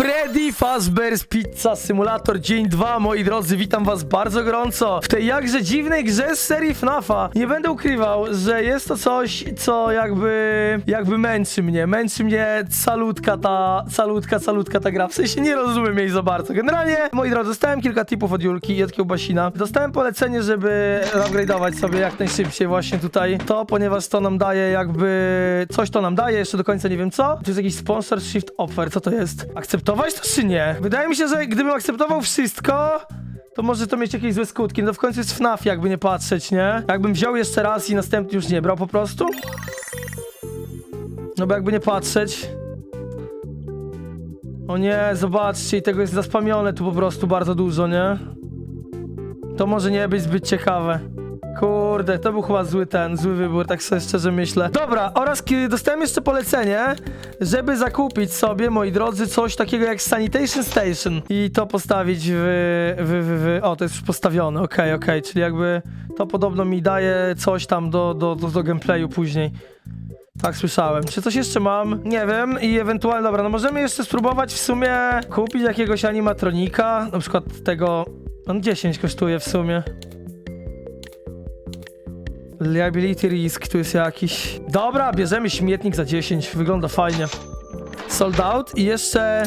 Freddy Fazbear's Pizza Simulator dzień 2, moi drodzy, witam was bardzo gorąco w tej jakże dziwnej grze z serii FNAFa. Nie będę ukrywał, że jest to coś, co jakby, jakby męczy mnie, męczy mnie salutka ta, salutka, salutka ta gra, w sensie nie rozumiem jej za bardzo. Generalnie, moi drodzy, dostałem kilka tipów od Julki i od Kiełbasina. Dostałem polecenie, żeby upgrade'ować sobie jak najszybciej właśnie tutaj to, ponieważ to nam daje jakby, coś to nam daje, jeszcze do końca nie wiem co. To jest jakiś sponsor shift offer, co to jest? Akceptować to czy nie? Wydaje mi się, że gdybym akceptował wszystko, to może to mieć jakieś złe skutki. No w końcu jest FNAF, jakby nie patrzeć, nie? Jakbym wziął jeszcze raz i następny już nie brał po prostu? No bo jakby nie patrzeć... O nie, zobaczcie, i tego jest zaspamione tu po prostu bardzo dużo, nie? To może nie być zbyt ciekawe. Kurde, to był chyba zły ten, zły wybór, tak sobie szczerze myślę. Dobra, oraz kiedy dostałem jeszcze polecenie, żeby zakupić sobie, moi drodzy, coś takiego jak Sanitation Station i to postawić w... w, w, w o, to jest już postawione, okej, okej, czyli jakby to podobno mi daje coś tam do, do, do, do gameplayu później. Tak słyszałem. Czy coś jeszcze mam? Nie wiem. I ewentualnie, dobra, no możemy jeszcze spróbować w sumie kupić jakiegoś animatronika. Na przykład tego... On 10 kosztuje w sumie. Liability risk tu jest jakiś. Dobra, bierzemy śmietnik za 10. Wygląda fajnie. Sold out. I jeszcze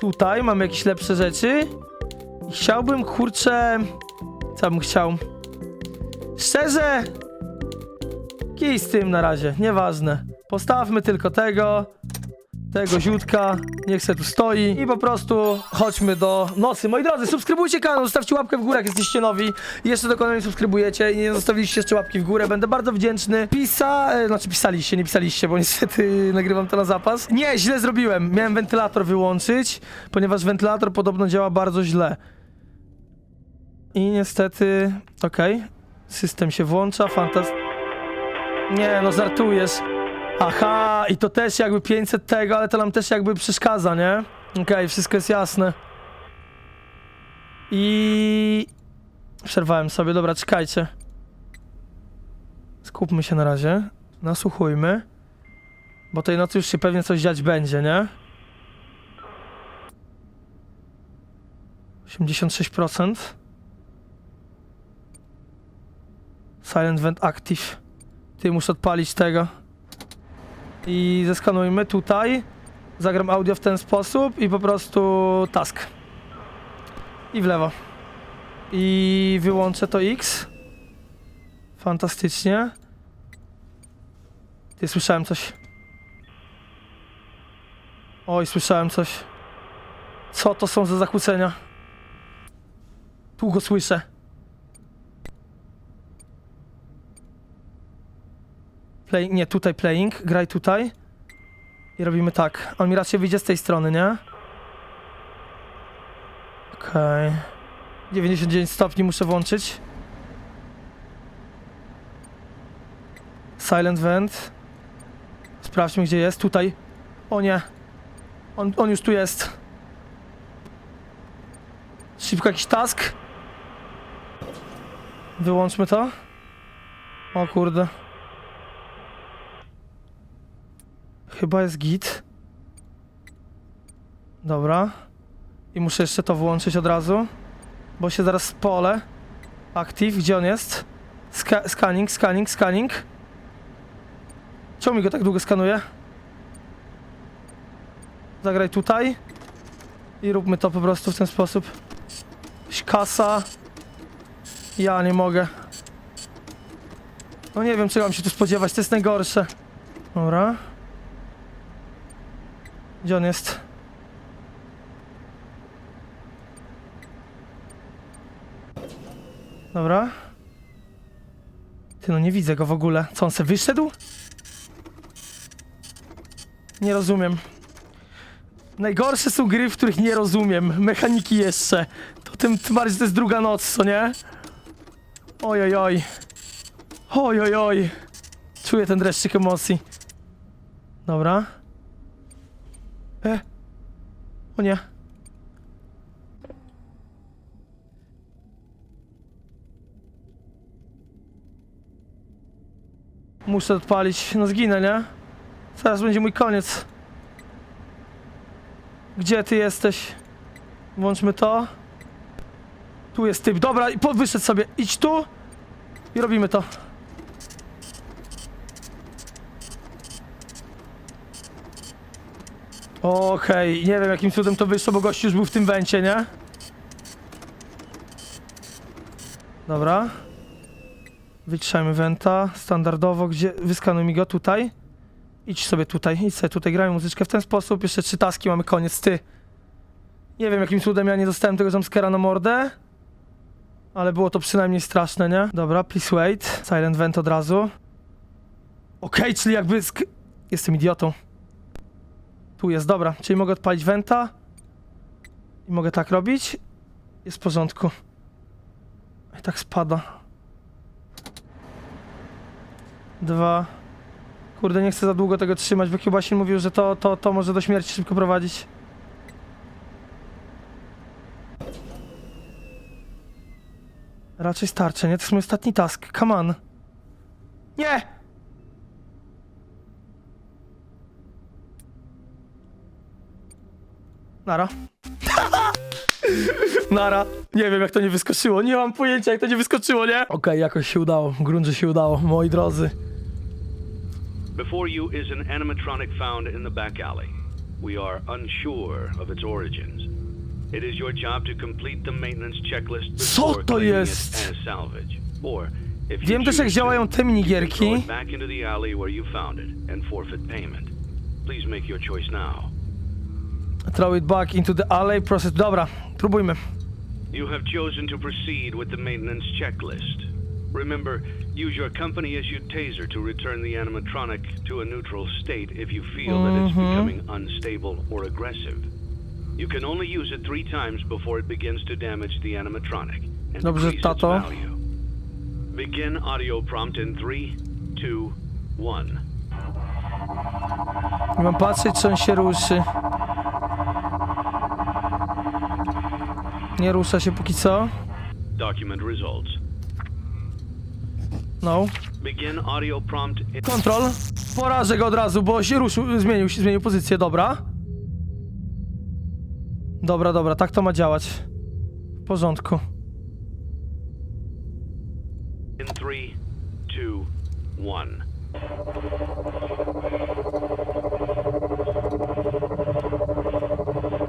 tutaj mamy jakieś lepsze rzeczy. Chciałbym, kurczę... Co bym chciał? Szczerze, Kij z tym na razie, nieważne. Postawmy tylko tego, tego ziutka, niech se tu stoi i po prostu chodźmy do nocy. Moi drodzy, subskrybujcie kanał, zostawcie łapkę w górę, jak jesteście nowi i jeszcze do kanału subskrybujecie i nie zostawiliście jeszcze łapki w górę, będę bardzo wdzięczny. Pisa, e, znaczy pisaliście, nie pisaliście, bo niestety nagrywam to na zapas. Nie, źle zrobiłem, miałem wentylator wyłączyć, ponieważ wentylator podobno działa bardzo źle. I niestety, okej, system się włącza, fantastycznie. Nie, no żartujesz. Aha, i to też jakby 500 tego, ale to nam też jakby przeszkadza, nie? Okej, wszystko jest jasne. I... Przerwałem sobie, dobra, czekajcie. Skupmy się na razie. Nasłuchujmy. Bo tej nocy już się pewnie coś dziać będzie, nie? 86%. Silent Vent Active. Ty muszę odpalić tego. I zeskanujmy tutaj. Zagram audio w ten sposób i po prostu task. I w lewo. I wyłączę to X. Fantastycznie. Ty słyszałem coś. Oj, słyszałem coś. Co to są za zakłócenia? Tu go słyszę. Play, nie, tutaj playing, graj tutaj. I robimy tak. On mi raczej wyjdzie z tej strony, nie? Okej. 99 stopni muszę włączyć. Silent vent. Sprawdźmy gdzie jest. Tutaj. O nie. On, on już tu jest. Szybko jakiś task. Wyłączmy to. O kurde. Chyba jest git. Dobra. I muszę jeszcze to włączyć od razu. Bo się zaraz spolę. Active, gdzie on jest? Scanning, scanning, scanning. Czemu mi go tak długo skanuje? Zagraj tutaj. I róbmy to po prostu w ten sposób. Kasa. Ja nie mogę. No nie wiem, czego mam się tu spodziewać, to jest najgorsze. Dobra. Gdzie on jest? Dobra. Ty no nie widzę go w ogóle. Co on se wyszedł? Nie rozumiem. Najgorsze są gry, w których nie rozumiem. Mechaniki jeszcze. To tym, bardziej, to jest druga noc, co nie? Oj, oj, oj. Oj, oj, oj. Czuję ten dreszczyk emocji. Dobra. E. O nie. Muszę odpalić. No zginę, nie? Zaraz będzie mój koniec. Gdzie ty jesteś? Włączmy to. Tu jest typ. Dobra, i wyszedł sobie. Idź tu i robimy to. Okej, nie wiem jakim cudem to wyszło, bo gościu już był w tym węcie, nie? Dobra. Wyciszajmy wenta, standardowo, gdzie, wyskanuj mi go tutaj. Idź sobie tutaj, idź sobie tutaj, gramy muzyczkę w ten sposób, jeszcze trzy taski, mamy koniec, ty. Nie wiem jakim cudem ja nie dostałem tego jumpscare'a na mordę. Ale było to przynajmniej straszne, nie? Dobra, please wait. Silent vent od razu. Okej, czyli jakby... Sk- Jestem idiotą. Tu jest, dobra. Czyli mogę odpalić wenta. I mogę tak robić. Jest w porządku. I tak spada. Dwa. Kurde, nie chcę za długo tego trzymać, bo Kubasin mówił, że to, to, to może do śmierci szybko prowadzić. Raczej starczy, nie? To jest mój ostatni task. Come on. Nie! Nara. Nara. Nie wiem, jak to nie wyskoczyło. Nie mam pojęcia, jak to nie wyskoczyło, nie? Okej, jakoś się udało. Grunt, że się udało. Moi drodzy. Before you is an animatronic found in the back alley. We are unsure of its origins. It is your job to complete the maintenance checklist Co before to claiming jest? it as salvage. Or, if you Wiem też, jak choose działają te minigierki. throw it back into the alley where you found it and forfeit payment. Please make your choice now. Throw it back into the alley. Process. Dobra, próbujmy. You have chosen to proceed with the maintenance checklist. Remember, use your company issued taser to return the animatronic to a neutral state if you feel that it's Mhm. becoming unstable or aggressive. You can only use it three times before it begins to damage the animatronic and Dobrze, decrease its tato. value. Begin audio prompt in three, two, one. Nie mam patrzeć, czy on się ruszy. Nie rusza się póki co. Document results. No. Begin audio prompt Kontrol. Porażę go od razu, bo się ruszył, zmienił, się- zmienił pozycję, dobra. Dobra, dobra, tak to ma działać. W porządku. in three, two, one.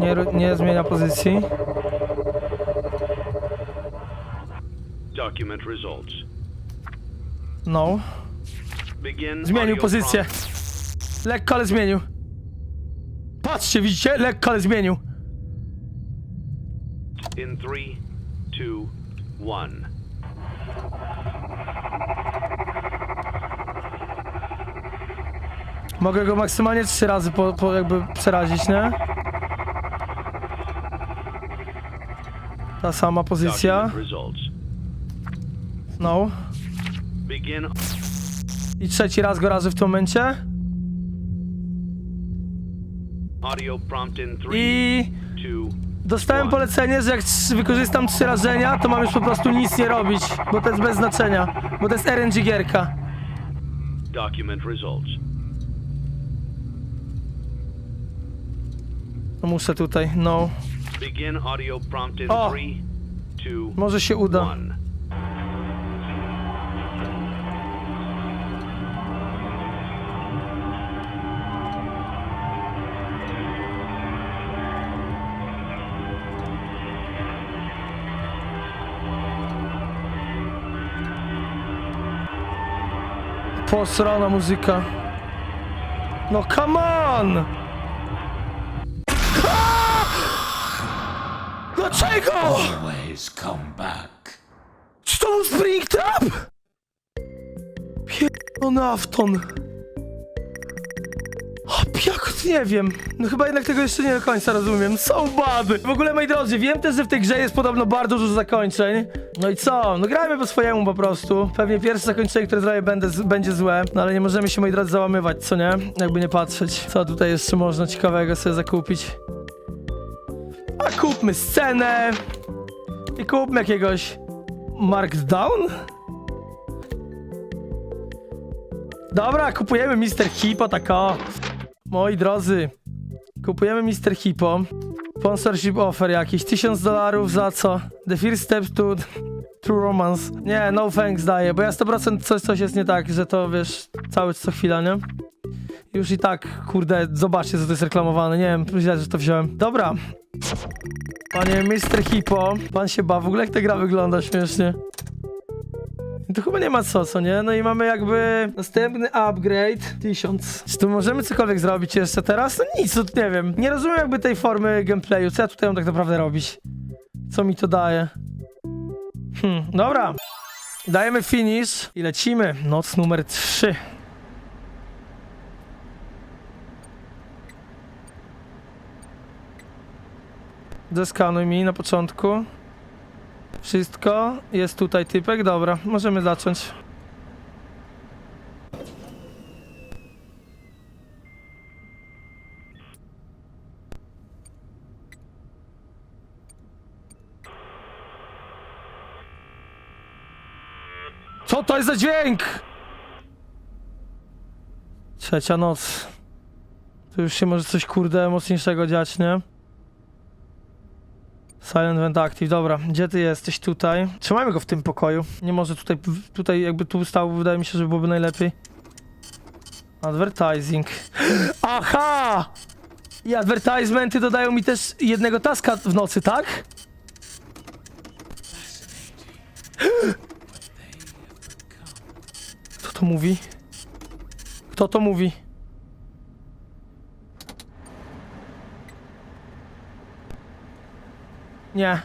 Nie, ru- nie zmienia pozycji. Document results. No. Begin Zmienił audio pozycję. prompt. Lekko, ale zmienił. Patrzcie, widzicie? Lekko, ale zmienił. In three, two, one. Mogę go maksymalnie trzy razy po, po jakby przerazić, nie? Ta sama pozycja. Document results. No. Begin I trzeci raz go razy w tym momencie. I dostałem polecenie, że jak wykorzystam trzy rażenia, to mam już po prostu nic nie robić, bo to jest bez znaczenia, bo to jest RNG gierka. document results. No muszę tutaj, no. Begin audio prompt in O! three, two, Może się uda. Posrana muzyka. No come on! Dlaczego? always come back. Czy to był Springtrap? Pierdolony Afton. Nie wiem. No chyba jednak tego jeszcze nie do końca rozumiem. Są bady. W ogóle, moi drodzy, wiem też, że w tej grze jest podobno bardzo dużo zakończeń. No i co? No grajmy po swojemu po prostu. Pewnie pierwsze zakończenie, które zrobię, będę, będzie złe. No ale nie możemy się, moi drodzy, załamywać, co nie? Jakby nie patrzeć. Co tutaj jeszcze można ciekawego sobie zakupić? A kupmy scenę. I kupmy jakiegoś Markdown? Dobra, kupujemy Mr. Hippo, tak o. Moi drodzy, Kupujemy Mr. Hippo. Sponsorship offer jakiś. 1000 dolarów za co? The first step to true romance. Nie, no thanks daję, bo ja 100% coś, coś jest nie tak, że to wiesz, cały co chwila, nie? Już i tak, kurde, zobaczcie, co to jest reklamowane. Nie wiem, źle, że to wziąłem. Dobra. Panie Mr. Hippo, pan się ba. W ogóle jak ta gra wygląda śmiesznie. To chyba nie ma co, co nie? No i mamy jakby następny upgrade 1000. Czy tu możemy cokolwiek zrobić jeszcze teraz? No nic, to nie wiem. Nie rozumiem jakby tej formy gameplayu. Co ja tutaj mam tak naprawdę robić? Co mi to daje? Hmm, dobra. Dajemy finish i lecimy. Noc numer 3. Zeskanuj mi na początku. Wszystko. Jest tutaj typek. Dobra, możemy zacząć. Co to jest za dźwięk? Trzecia noc. Tu już się może coś kurde mocniejszego dziać, nie? Silent Vent Active, dobra. Gdzie ty jesteś? Tutaj. Trzymajmy go w tym pokoju. Nie może tutaj, tutaj jakby tu stał, wydaje mi się, że byłoby najlepiej. Advertising. Aha! I advertisementy dodają mi też jednego taska w nocy, tak? Kto to mówi? Kto to mówi? Nie.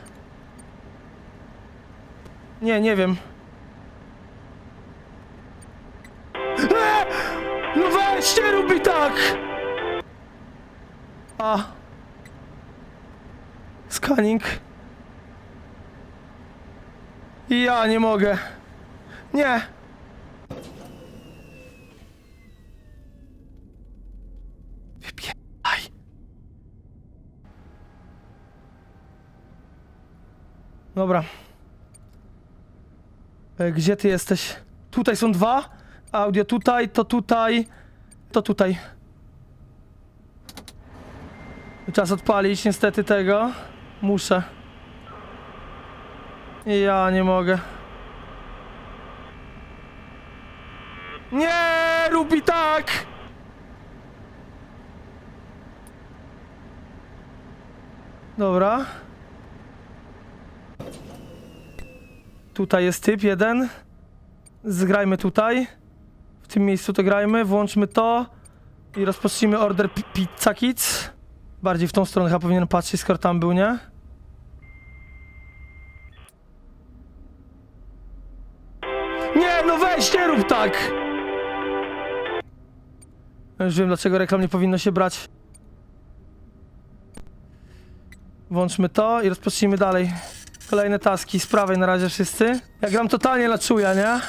Nie, nie wiem. Eee! No weź, nie rób mi tak! A. Scanning. Ja nie mogę. Nie. Dobra. E, Gdzie ty jesteś? Tutaj są dwa. Audio tutaj, to tutaj, to tutaj. Czas odpalić niestety tego. Muszę. Ja nie mogę. Nie, rób mi tak! Dobra. Tutaj jest typ jeden. Zgrajmy tutaj. W tym miejscu to grajmy. Włączmy to. I rozpocznijmy order pi- Pizza Kids. Bardziej w tą stronę chyba powinien patrzeć, skoro tam był, nie? Nie, no weź, nie rób tak! Już wiem, dlaczego reklam nie powinno się brać. Włączmy to i rozpocznijmy dalej. Kolejne taski z prawej na razie wszyscy. Ja gram totalnie na czuja, nie?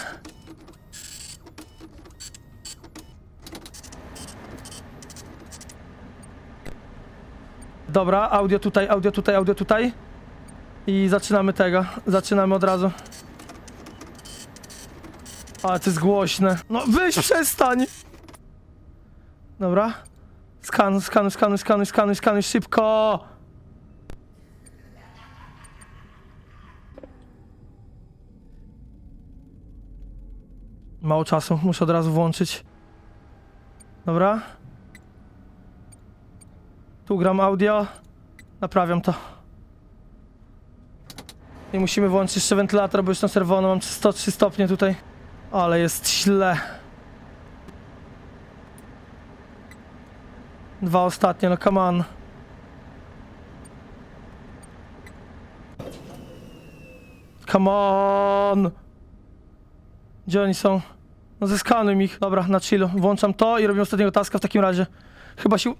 Dobra, audio tutaj, audio tutaj, audio tutaj. I zaczynamy tego. Zaczynamy od razu. Ale to jest głośne. No weź przestań! Dobra. Skanuj, skanuj, skanuj, skanuj, skanuj, skanuj, szybko! Mało czasu, muszę od razu włączyć. Dobra. Tu gram audio. Naprawiam to. I musimy włączyć jeszcze wentylator, bo już na czerwono mam 103 stopnie tutaj. Ale jest źle. Dwa ostatnie, no come on. Come on! Gdzie oni są? No zeskanuj ich. Dobra, na chillu. Włączam to i robimy ostatniego taska w takim razie. Chyba się...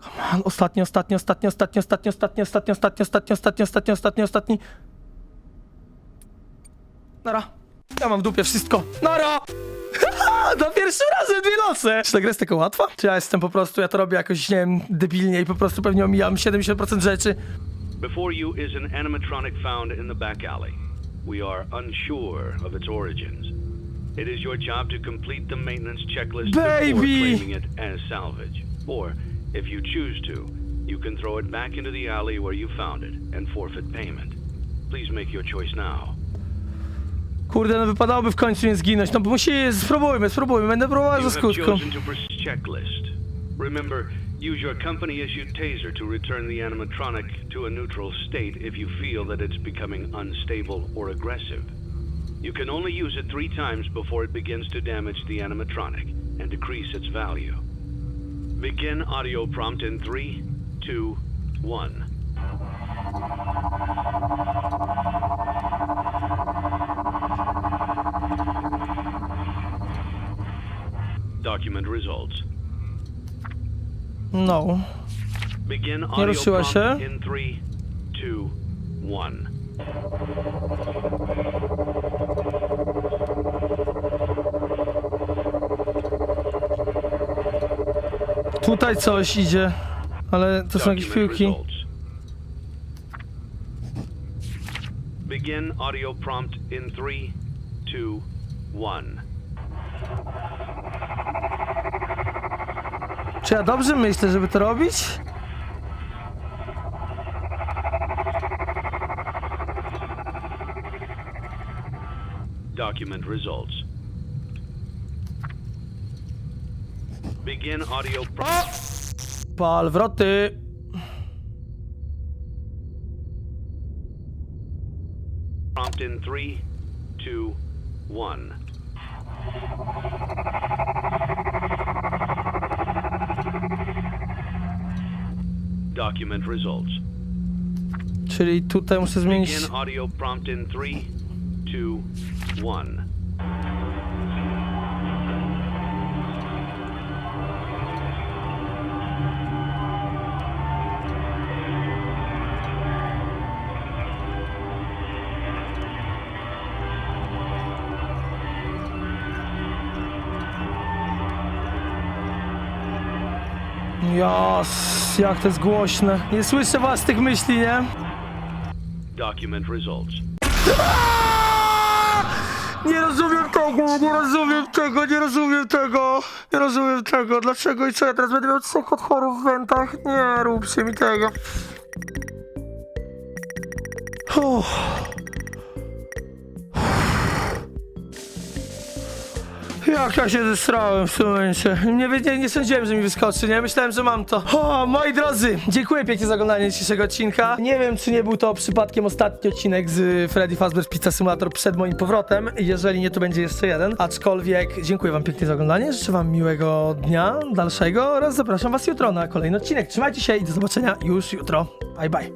Come on, ostatni, ostatni, ostatni, ostatni, ostatni, ostatni, ostatni, ostatni, ostatni, ostatni, ostatni, ostatni, ostatni. Nara. Ja mam w dupie wszystko. Nara! Za pierwszym razem dwie noce! Czy ta gra jest taka łatwa? Czy ja jestem po prostu, ja to robię jakoś, nie wiem, debilnie i po prostu pewnie omijam 70% rzeczy. Before you is an animatronic found in the back alley. We are unsure of its origins. It is your job to complete the maintenance checklist Baby! before claiming it as salvage. Or, if you choose to, you can throw it back into the alley where you found it and forfeit payment. Please make your choice now. Kurde, no wypadałoby w końcu nie zginąć. No bo musi, spróbujmy, spróbujmy. Będę próbował ze skutką. chosen to proceed checklist. Remember, use your company-issued taser to return the animatronic to a neutral state if you feel that it's becoming unstable or aggressive. You can only use it three times before it begins to damage the animatronic and decrease its value. Begin audio prompt in three, two, one. Document results. No. Audio ruszyła się. Tutaj coś idzie. Ale to są jakieś piłki. Begin audio prompt in three, two, one. Czy ja dobrze myślę, żeby to robić? Document results. Begin audio prompt. Pal, wroty. Prompt in three, two, one. Document results. Czyli tutaj muszę zmienić. Begin audio prompt in three, two, one. Jas, jak to jest głośne. Nie słyszę was tych myśli, nie? Document results. Nie rozumiem tego, nie rozumiem tego, nie rozumiem tego. Nie rozumiem tego. Dlaczego i co? Ja teraz będę miał trzech otworów w wentach? Nie róbcie mi tego. Uff. Jak ja się zesrałem w tym momencie. Nie, nie, nie sądziłem, że mi wyskoczy, nie? Myślałem, że mam to. O, moi drodzy, dziękuję pięknie za oglądanie dzisiejszego odcinka. Nie wiem, czy nie był to przypadkiem ostatni odcinek z Freddy Fazbear's Pizza Simulator przed moim powrotem. Jeżeli nie, to będzie jeszcze jeden. Aczkolwiek dziękuję wam pięknie za oglądanie. Życzę wam miłego dnia dalszego oraz zapraszam was jutro na kolejny odcinek. Trzymajcie się i do zobaczenia już jutro. Bye, bye.